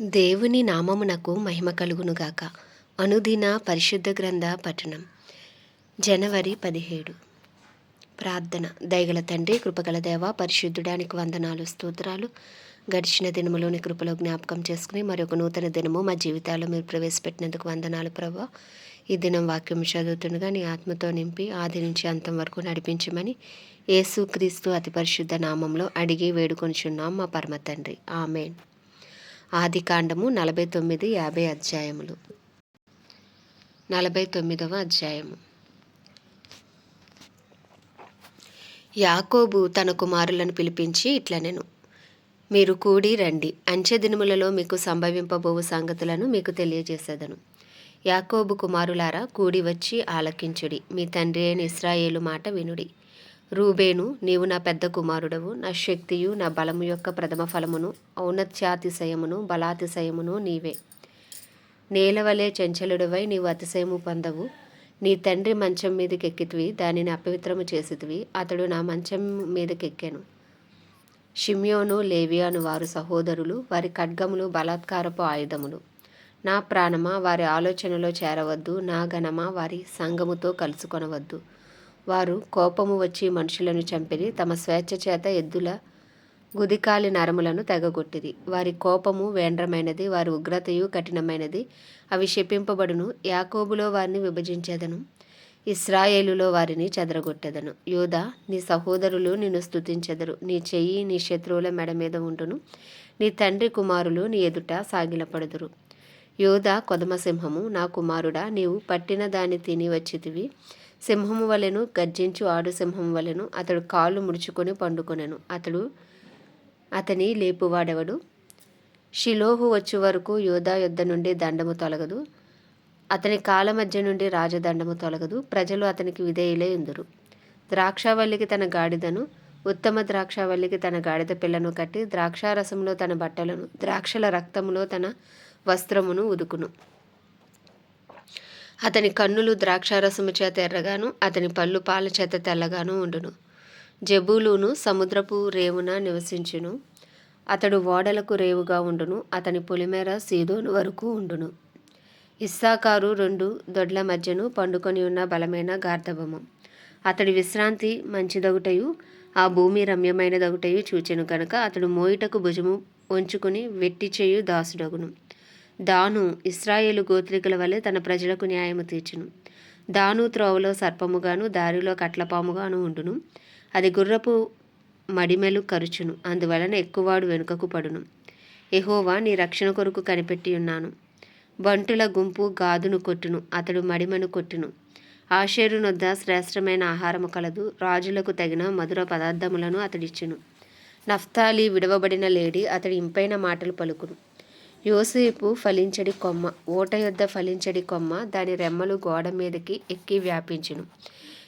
దేవుని నామమునకు మహిమ కలుగునుగాక. అనుదిన పరిశుద్ధ గ్రంథ పఠనం. జనవరి పదిహేడు. ప్రార్థన. దయగల తండ్రి కృపగల దేవ పరిశుద్ధుడానికి వందనాలు స్తోత్రాలు. గడిచిన దినములోని కృపలో జ్ఞాపకం చేసుకుని మరొక నూతన దినము మా జీవితాల్లో మీరు ప్రవేశపెట్టినందుకు వందనాలు ప్రభా. ఈ దినం వాక్యం చదువుతుండగా నీ ఆత్మతో నింపి ఆది నుంచి అంతం వరకు నడిపించమని యేసు క్రీస్తు అతి పరిశుద్ధ నామంలో అడిగి వేడుకొనిచున్నాం మా పరమ తండ్రి. ఆమెన్. ఆది కాండము నలభై తొమ్మిది యాభై అధ్యాయములు. నలభై తొమ్మిదవ అధ్యాయము. యాకోబు తన కుమారులను పిలిపించి ఇట్లనెను మీరు కూడి రండి. అంచె దినములలో మీకు సంభవింపబోవు సంగతులను మీకు తెలియజేసేదను. యాకోబు కుమారులారా కూడి వచ్చి ఆలకించుడి. మీ తండ్రి అయిన ఇస్రాయేలు మాట వినుడి. రూబేను నీవు నా పెద్ద కుమారుడవు. నా శక్తియు నా బలము యొక్క ప్రథమ ఫలమును ఔన్నత్యాతిశయమును బలాతిశయమును నీవే. నేలవలే చెంచలుడవై నీవు అతిశయము పొందవు. నీ తండ్రి మంచం మీదకెక్కితివి దానిని అపవిత్రము చేసితివి. అతడు నా మంచం మీదకెక్కాను. షిమ్యోను లేవియాను వారు సహోదరులు. వారి ఖడ్గములు బలాత్కారపు ఆయుధములు. నా ప్రాణమా వారి ఆలోచనలో చేరవద్దు. నా గణమా వారి సంగముతో కలుసుకొనవద్దు. వారు కోపము వచ్చి మనుషులను చంపిరి తమ స్వేచ్ఛ చేత ఎద్దుల గుదికాలి నరములను తెగగొట్టిరి. వారి కోపము వేండ్రమైనది వారి ఉగ్రతయు కఠినమైనది. అవి శపింపబడును యాకోబులో వారిని విభజించేదను ఇస్రాయేలులో వారిని చెదరగొట్టెదను. యోధ నీ సహోదరులు నిన్ను స్థుతించెదరు నీ చెయ్యి నీ శత్రువుల మెడ మీద ఉండును. నీ తండ్రి కుమారులు నీ ఎదుట సాగిలపడదురు. యోధ కొదమసింహము నా కుమారుడా నీవు పట్టిన దాన్ని తిని వచ్చితివి. సింహము వలెను గర్జించు ఆడు సింహం వలెను అతడు కాళ్ళు ముడుచుకొని పండుకొనెను. అతడు అతని లేపువాడెవడు? షిలోహు వచ్చే వరకు యోధా యుద్ధ నుండి దండము తొలగదు. అతని కాల మధ్య నుండి రాజదండము తొలగదు. ప్రజలు అతనికి విధేయులే ఉందరు. ద్రాక్షావల్లికి తన గాడిదను ఉత్తమ ద్రాక్షావల్లికి తన గాడిద పిల్లను కట్టి ద్రాక్షారసంలో తన బట్టలను ద్రాక్షల రక్తములో తన వస్త్రమును ఉదుకును. అతని కన్నులు ద్రాక్షారసము చేత ఎర్రగాను అతని పళ్ళు పాల చేత తెల్లగాను ఉండును. జబూలును సముద్రపు రేవున నివసించును. అతడు ఓడలకు రేవుగా ఉండును అతని పొలిమేర సీదోను వరకు ఉండును. ఇస్సాకారు రెండు దొడ్ల మధ్యను పండుకొని ఉన్న బలమైన గార్ధవము. అతడి విశ్రాంతి మంచిదగుటయు ఆ భూమి రమ్యమైనదగుటయు చూచెను కనుక అతడు మోయిటకు భుజము వంచుకుని వెట్టి చేయు దాసుడగును. దాను ఇస్రాయేలు గోత్రికుల వలె తన ప్రజలకు న్యాయము తీర్చును. దాను త్రోవలో సర్పముగాను దారిలో కట్లపాముగాను ఉండును. అది గుర్రపు మడిమెలు కరుచును అందువలన ఎక్కువవాడు వెనుకకు పడును. ఎహోవా నీ రక్షణ కొరకు కనిపెట్టి ఉన్నాను. బంటుల గుంపు గాదును కొట్టును అతడు మడిమను కొట్టును. ఆశేరునొద్ద శ్రేష్టమైన ఆహారము కలదు రాజులకు తగిన మధుర పదార్థములను అతడిచ్చును. నఫ్తాలి విడవబడిన లేడి అతడి ఇంపైన మాటలు పలుకును. యోసేపు ఫలించడి కొమ్మ ఓట యొద్ద ఫలించడి కొమ్మ దాని రెమ్మలు గోడ మీదకి ఎక్కి వ్యాపించును.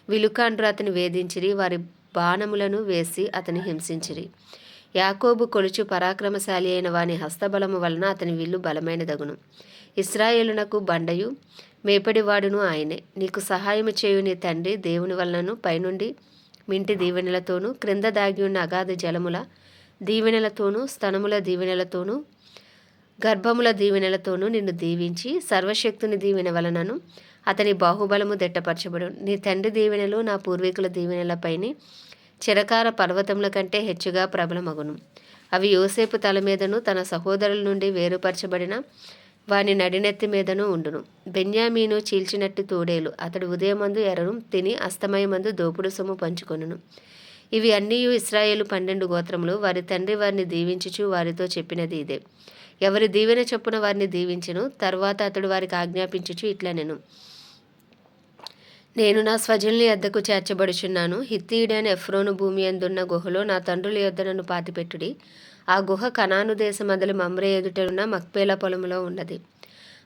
విలుకాండ్రు అతని వేధించిరి వారి బాణములను వేసి అతని హింసించిరి. యాకోబు కొలుచు పరాక్రమశాలి అయిన వాని హస్తబలము వలన అతని విల్లు బలమైనదగును. ఇస్రాయేలునకు బండయు మేపడివాడును ఆయనే. నీకు సహాయము చేయు నీ తండ్రి దేవుని వలనను పైనుండి మింటి దీవెనలతోనూ క్రింద దాగి ఉన్న అగాధ జలముల దీవెనలతోనూ స్తనముల దీవెనలతోనూ గర్భముల దీవెనలతోనూ నిన్ను దీవించి సర్వశక్తుని దీవెన వలనను అతని బాహుబలము దెట్టపరచబడు. నీ తండ్రి దీవెనలు నా పూర్వీకుల దీవెనలపైని చిరకార పర్వతముల కంటే హెచ్చుగా ప్రబలమగును. అవి యోసేపు తల మీదను తన సహోదరుల నుండి వేరుపరచబడిన వాని నడినెత్తి మీదను ఉండును. బెన్యామీను చీల్చినట్టు తోడేలు. అతడు ఉదయమందు ఎరను తిని అస్తమయమందు దోపుడు సొమ్ము పంచుకొనును. ఇవి అన్నీ ఇస్రాయేలు పన్నెండు గోత్రములు. వారి తండ్రి వారిని దీవించుచు వారితో చెప్పినది ఇదే. ఎవరి దీవెన చొప్పున వారిని దీవించను తర్వాత అతడు వారికి ఆజ్ఞాపించుచు ఇట్లా నేను నేను నా స్వజనుల ఎద్దకు చేర్చబడుచున్నాను. హిత్తీయుడైన ఎఫ్రోను భూమి అందున్న గుహలో నా తండ్రుల యొద్ద నన్ను పాతిపెట్టుడి. ఆ గుహ కనాను దేశమదలి మమ్రే ఎదుటనున్న మక్పేల పొలంలో ఉన్నది.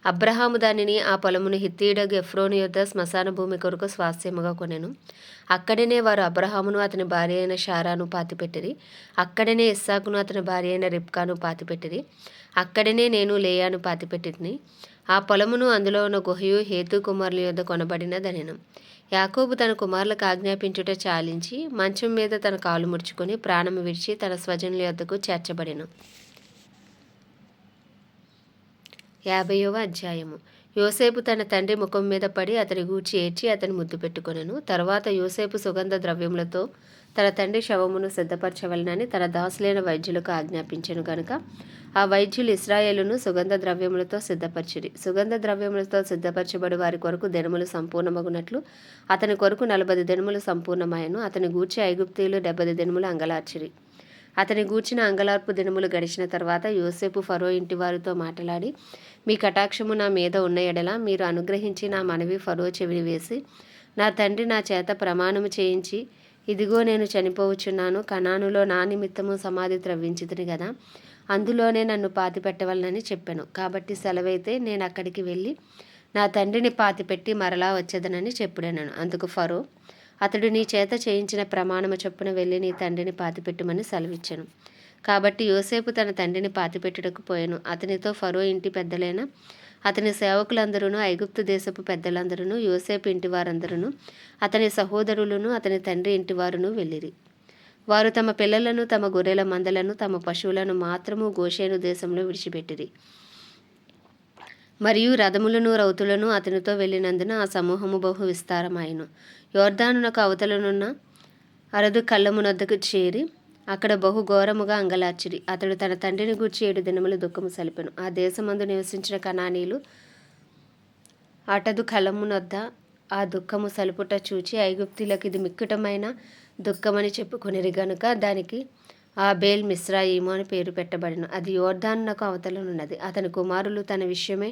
అబ్రహాము దానిని ఆ పొలమును హిత్తీయుడగు ఎఫ్రోను యొద్ద శ్మశాన భూమి కొరకు స్వాస్థ్యముగా కొనెను. అక్కడనే వారు అబ్రహామును అతని భార్య అయిన షారాను పాతిపెట్టిరి. అక్కడనే ఇస్సాకును అతని భార్య అయిన రిప్కాను పాతిపెట్టిరి. అక్కడనే నేను లేయాను పాతిపెట్టిని ఆ పొలమును అందులో ఉన్న గుహయు హేతు కుమారుల యొద్ద కొనబడినదనెను. యాకోబు తన కుమారులకు ఆజ్ఞాపించుట చాలించి మంచం మీద తన కాలు ముడుచుకొని ప్రాణము విడిచి తన స్వజనుల యొద్దకు చేర్చబడెను. యాభైవ అధ్యాయము. యోసేపు తన తండ్రి ముఖం మీద పడి అతని గూర్చి ఏడ్చి అతని ముద్దు పెట్టుకొనెను. తర్వాత యోసేపు సుగంధ ద్రవ్యములతో తన తండ్రి శవమును సిద్ధపరచవలనని తన దాసులైన వైద్యులకు ఆజ్ఞాపించను గనుక ఆ వైద్యులు ఇస్రాయేలును సుగంధ ద్రవ్యములతో సిద్ధపరిచిరి. సుగంధ ద్రవ్యములతో సిద్ధపరచబడి వారి కొరకు దినములు సంపూర్ణమగునట్లు అతని కొరకు నలభై దినములు సంపూర్ణమాయను. అతని గూర్చి ఐగుప్తీయులు డెబ్బై దినములు అంగలార్చిరి. అతని గూర్చిన అంగలార్పు దినములు గడిచిన తర్వాత యోసేపు ఫరో ఇంటి వారితో మాట్లాడి మీ కటాక్షము నా మీద ఉన్న ఎడల మీరు అనుగ్రహించి నా మనవి ఫరో చెవిని వేసి నా తండ్రి నా చేత ప్రమాణము చేయించి ఇదిగో నేను చనిపోవచ్చున్నాను కణానులో నా నిమిత్తము సమాధి త్రవ్వించుతుంది కదా అందులోనే నన్ను పాతి పెట్టవలనని చెప్పాను. కాబట్టి సెలవైతే నేను అక్కడికి వెళ్ళి నా తండ్రిని పాతిపెట్టి మరలా వచ్చేదనని చెప్పుడన్నాను అందుకు ఫరో అతడు నీ చేత చేయించిన ప్రమాణము చొప్పున వెళ్ళి నీ తండ్రిని పాతిపెట్టమని సెలవిచ్చాను. కాబట్టి యోసేపు తన తండ్రిని పాతిపెట్టుటకు పోయాను. అతనితో ఫరో ఇంటి పెద్దలైన అతని సేవకులందరూ ఐగుప్తు దేశపు పెద్దలందరూ యోసేపు ఇంటి వారందరూ అతని సహోదరులను అతని తండ్రి ఇంటి వారును వెళ్ళిరి. వారు తమ పిల్లలను తమ గొర్రెల మందలను తమ పశువులను మాత్రము గోషేను దేశంలో విడిచిపెట్టిరి. మరియు రథములను రౌతులను అతనితో వెళ్ళినందున ఆ సమూహము బహు విస్తారమాయను. యోర్ధానునకు అవతలనున్న అరదు కళ్ళమునొద్దకు చేరి అక్కడ బహు ఘోరముగా అంగలార్చిరి. అతడు తన తండ్రిని గూర్చి ఏడు దినములు దుఃఖము సలిపెను. ఆ దేశమందు నివసించిన కణానీలు అటదు కలమునొద్ద ఆ దుఃఖము సలుపుట చూచి ఐగుప్తులకు ఇది మిక్కుటమైన దుఃఖమని చెప్పుకొనిరి గనుక దానికి ఆ బేల్ మిశ్రాయిము అని పేరు పెట్టబడిన అది యోర్ధానునకు అవతలనున్నది. అతని కుమారులు తన విషయమే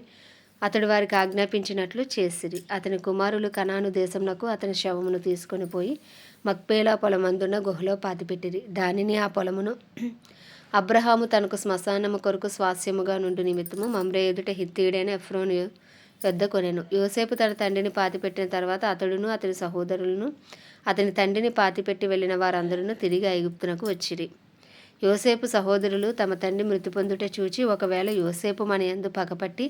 అతడు వారికి ఆజ్ఞాపించినట్లు చేసిరి. అతని కుమారులు కనాను దేశంలో అతని శవమును తీసుకొని పోయి మక్పేలా పొలమందున్న గుహలో పాతిపెట్టిరి. దానిని ఆ పొలమును అబ్రహాము తనకు శ్మశానము కొరకు స్వాస్యముగా నుండి నిమిత్తము మమ్రే ఎదుట హిత్తీడైన ఎఫ్రోన్ యొద్ద కొనెను. యోసేపు తన తండ్రిని పాతిపెట్టిన తర్వాత అతడును అతని సహోదరులను అతని తండ్రిని పాతిపెట్టి వెళ్ళిన వారందరూ తిరిగి ఐగుప్తునకు వచ్చిరి. యోసేపు సహోదరులు తమ తండ్రి మృతి పొందుట చూచి ఒకవేళ యోసేపు మన ఎందు పగపట్టి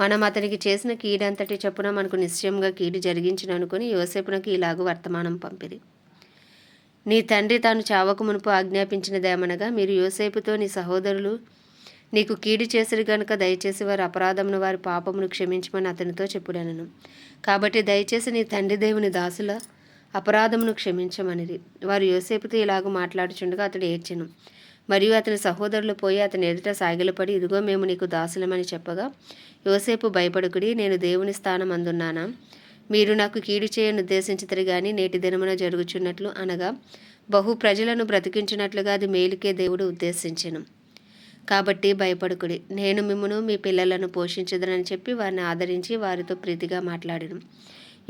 మనం అతనికి చేసిన కీడంతటి చొప్పున మనకు నిశ్చయంగా కీడు జరిగించిన అనుకుని యోసేపునకు ఇలాగూ వర్తమానం పంపిరి. నీ తండ్రి తాను చావకు మునుపు ఆజ్ఞాపించినదేమనగా మీరు యోసేపుతో నీ సహోదరులు నీకు కీడు చేసిరు గనుక దయచేసి వారి అపరాధమును వారి పాపమును క్షమించమని అతనితో చెప్పుడనను. కాబట్టి దయచేసి నీ తండ్రి దేవుని దాసుల అపరాధమును క్షమించమనిది వారు యోసేపుతో ఇలాగ మాట్లాడుచుండగా అతడు ఏడ్చెను. మరియు అతని సహోదరులు పోయి అతని ఎదుట సాగిలపడి ఇదిగో మేము నీకు దాసులమని చెప్పగా యోసేపు భయపడుకుడి నేను దేవుని స్థానం అందున్నానా మీరు నాకు కీడు చేయను ఉద్దేశించితరు కానీ నేటి దినమున జరుగుచున్నట్లు అనగా బహు ప్రజలను బ్రతికించినట్లుగా అది మేలుకే దేవుడు ఉద్దేశించను. కాబట్టి భయపడుకుడి. నేను మిమ్మను మీ పిల్లలను పోషించదనని చెప్పి వారిని ఆదరించి వారితో ప్రీతిగా మాట్లాడను.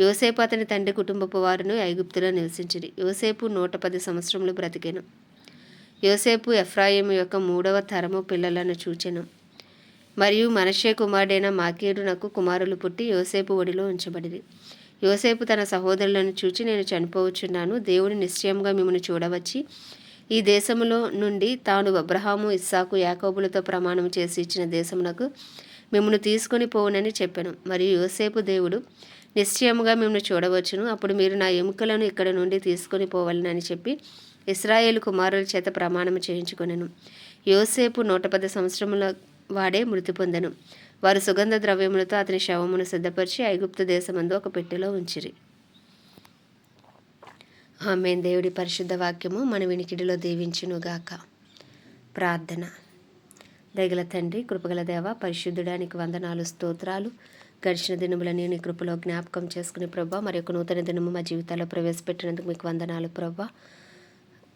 యోసేపు అతని తండ్రి కుటుంబపు వారును ఐగుప్తులో నివసించింది యోసేపు నూట పది సంవత్సరములు బ్రతికెను. యోసేపు ఎఫ్రాయిం యొక్క మూడవ తరము పిల్లలను చూచెను. మరియు మనషే కుమారుడైన మాకీరునకు కుమారులు పుట్టి యోసేపు ఒడిలో ఉంచబడిది యోసేపు తన సహోదరులను చూచి నేను చనిపోవచ్చున్నాను. దేవుడు నిశ్చయంగా మిమ్మల్ని చూడవచ్చి ఈ దేశంలో నుండి తాను అబ్రహాము ఇస్సాకు యాకోబులతో ప్రమాణం చేసి ఇచ్చిన దేశమునకు మిమ్మల్ని తీసుకొని పోవునని చెప్పాను. మరియు యోసేపు దేవుడు నిశ్చయముగా మిమ్మల్ని చూడవచ్చును. అప్పుడు మీరు నా ఎముకలను ఇక్కడ నుండి తీసుకొని పోవాలని చెప్పి ఇస్రాయేల్ కుమారుల చేత ప్రమాణం చేయించుకొనెను. యోసేపు నూట పది సంవత్సరముల వాడే మృతి పొందెను. వారు సుగంధ ద్రవ్యములతో అతని శవమును సిద్ధపరిచి ఐగుప్తు దేశమందు ఒక పెట్టెలో ఉంచిరి. ఆమె దేవుడి పరిశుద్ధ వాక్యము మన వినికిడిలో దీవించునుగాక. ప్రార్థన. దగల తండ్రి కృపగల దేవ పరిశుద్ధుడానికి వందనాలు స్తోత్రాలు. గడిచిన దినములని నీ కృపలో జ్ఞాపకం చేసుకుని ప్రభా మరి ఒక నూతన దినము మా జీవితాల్లో ప్రవేశపెట్టినందుకు మీకు వందనాలు ప్రభా.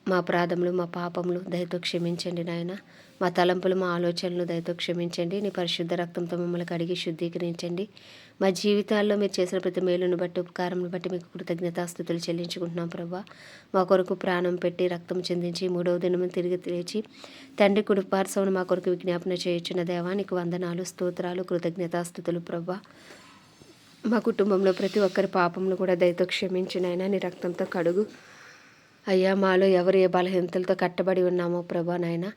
మా అపరాధములు మా పాపములు దయతో క్షమించండి నాయన. మా తలంపులు మా ఆలోచనలు దయతో క్షమించండి. నీ పరిశుద్ధ రక్తంతో మమ్మల్ని కడిగి శుద్ధీకరించండి. మా జీవితాల్లో మీరు చేసిన ప్రతి మేలును బట్టి ఉపకారం బట్టి మీకు కృతజ్ఞతాస్థుతులు చెల్లించుకుంటున్నాం ప్రభా. మా కొరకు ప్రాణం పెట్టి రక్తం చెందించి మూడవ దినము తిరిగి తెచ్చి తండ్రి కుటుంబార్సవను మా కొరకు విజ్ఞాపన చేయించిన దేవానికి వందనాలు స్తోత్రాలు కృతజ్ఞతాస్థుతులు ప్రభా. మా కుటుంబంలో ప్రతి ఒక్కరి పాపములు కూడా దయతో క్షమించినైనా నీ రక్తంతో కడుగు. అయ్యా మాలో ఎవరు ఏ బలహీనతలతో కట్టబడి ఉన్నామో ప్రభా నాయన.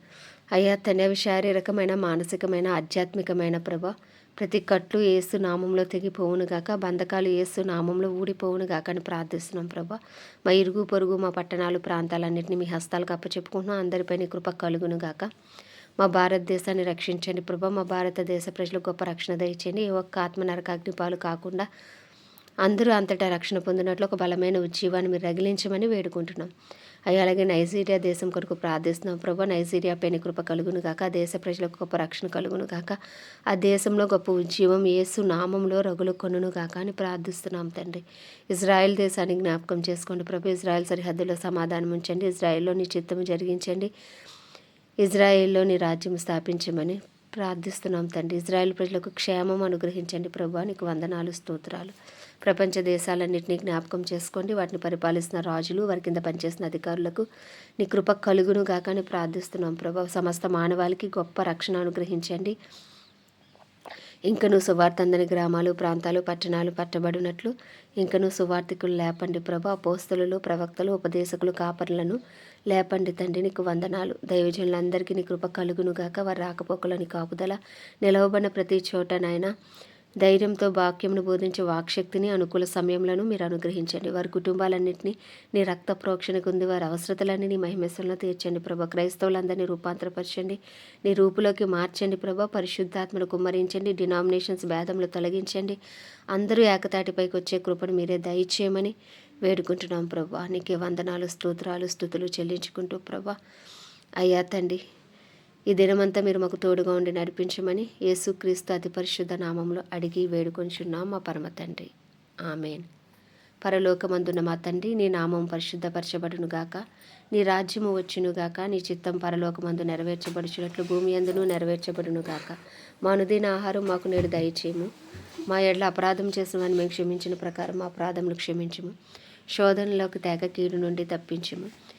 అయ్యా తనవి శారీరకమైన మానసికమైన ఆధ్యాత్మికమైన ప్రభా. ప్రతి కట్లు ఏసు నామంలో తెగిపోవును గాక బంధకాలు ఏసు నామంలో ఊడిపోవును గాక అని ప్రార్థిస్తున్నాం ప్రభా. మా ఇరుగు పొరుగు మా పట్టణాలు ప్రాంతాలన్నింటినీ మీ హస్తాలకు అప్పచెప్పుకుంటున్నాం. అందరిపై నీ కృప కలుగును గాక. మా భారతదేశాన్ని రక్షించండి ప్రభా. మా భారతదేశ ప్రజలకు గొప్ప రక్షణ దయచేయండి. ఏ ఒక్క ఆత్మ నరకాగ్ని పాలు కాకుండా అందరూ అంతటా రక్షణ పొందినట్లు ఒక బలమైన ఉజ్జీవాన్ని మీరు రగిలించమని వేడుకుంటున్నాం. అయ్యా అలాగే నైజీరియా దేశం కొరకు ప్రార్థిస్తున్నాం. ప్రభా నైజీరియా పైన కృప కలుగును గాక. ఆ దేశ ప్రజలకు గొప్ప రక్షణ కలుగును గాక. ఆ దేశంలో గొప్ప ఉజ్జీవం యేసు నామంలో రగులు కొనును గాక అని ప్రార్థిస్తున్నాం తండ్రి. ఇజ్రాయెల్ దేశాన్ని జ్ఞాపకం చేసుకోండి. ప్రభు ఇజ్రాయెల్ సరిహద్దులో సమాధానం ఉంచండి. ఇజ్రాయెల్లో నీ చిత్తము జరిగించండి. ఇజ్రాయెల్లో నీ రాజ్యం స్థాపించమని ప్రార్థిస్తున్నాం తండ్రి. ఇజ్రాయెల్ ప్రజలకు క్షేమం అనుగ్రహించండి. ప్రభు నీకు వందనాలు స్తోత్రాలు. ప్రపంచ దేశాలన్నింటినీ జ్ఞాపకం చేసుకోండి. వాటిని పరిపాలిస్తున్న రాజులు వారి కింద పనిచేసిన అధికారులకు నీ కృప కలుగును గాకని ప్రార్థిస్తున్నాం ప్రభా. సమస్త మానవాళికి గొప్ప రక్షణ అనుగ్రహించండి. ఇంకను సువార్తందని గ్రామాలు ప్రాంతాలు పట్టణాలు పట్టబడినట్లు ఇంకను సువార్థికులు లేపండి ప్రభా. పోస్తులు ప్రవక్తలు ఉపదేశకులు కాపర్లను లేపండి తండ్రి నీకు వందనాలు. దైవజనులందరికీ నీ కృప కలుగునుగాక. వారి రాకపోకలని కాపుదల నిలవబడిన ప్రతి చోట నాయన ధైర్యంతో వాక్యమును బోధించే వాక్శక్తిని అనుకూల సమయంలోనూ మీరు అనుగ్రహించండి. వారి కుటుంబాలన్నింటినీ నీ రక్త ప్రోక్షణకు ఉంది వారి అవసరతలన్నీ నీ మహిమేశ్వరంలో తీర్చండి ప్రభా. క్రైస్తవులందరినీ రూపాంతరపరచండి నీ రూపులోకి మార్చండి ప్రభా. పరిశుద్ధాత్మను కుమ్మరించండి డినామినేషన్స్ భేదములు తొలగించండి. అందరూ ఏకతాటిపైకి వచ్చే కృపను మీరే దయచేయమని వేడుకుంటున్నాం ప్రభా. నీకే వందనాలు స్తోత్రాలు స్థుతులు చెల్లించుకుంటూ ప్రభా. అయ్యా తండ్రి ఈ దినమంతా మీరు మాకు తోడుగా ఉండి నడిపించమని యేసుక్రీస్తు అతి పరిశుద్ధ నామంలో అడిగి వేడుకొంచున్నాం మా పరమ తండ్రి. ఆమెన్. పరలోకమందున్న మా తండ్రి నీ నామం పరిశుద్ధపరచబడును గాక. నీ రాజ్యము వచ్చును గాక. నీ చిత్తం పరలోకమందు నెరవేర్చబడుచున్నట్లు భూమి అందును నెరవేర్చబడును గాక. మా అనుదీన ఆహారం మాకు నేడు దయచేయము. మా ఎడ్ల అపరాధం చేసిన వారిని మేము క్షమించిన ప్రకారం మా అపరాధములు క్షమించము. శోధనలోకి తెగ కీడు నుండి తప్పించము.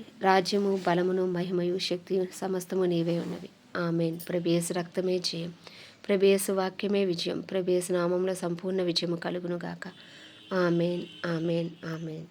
రాజ్యము బలమును మహిమయు శక్తి సమస్తము నీవే ఉన్నవి. ఆమెన్. ప్రభేసు రక్తమే జయం. ప్రభేసు వాక్యమే విజయం. ప్రభేసు నామంలో సంపూర్ణ విజయము కలుగునుగాక. ఆమెన్. ఆమెన్. ఆమెన్.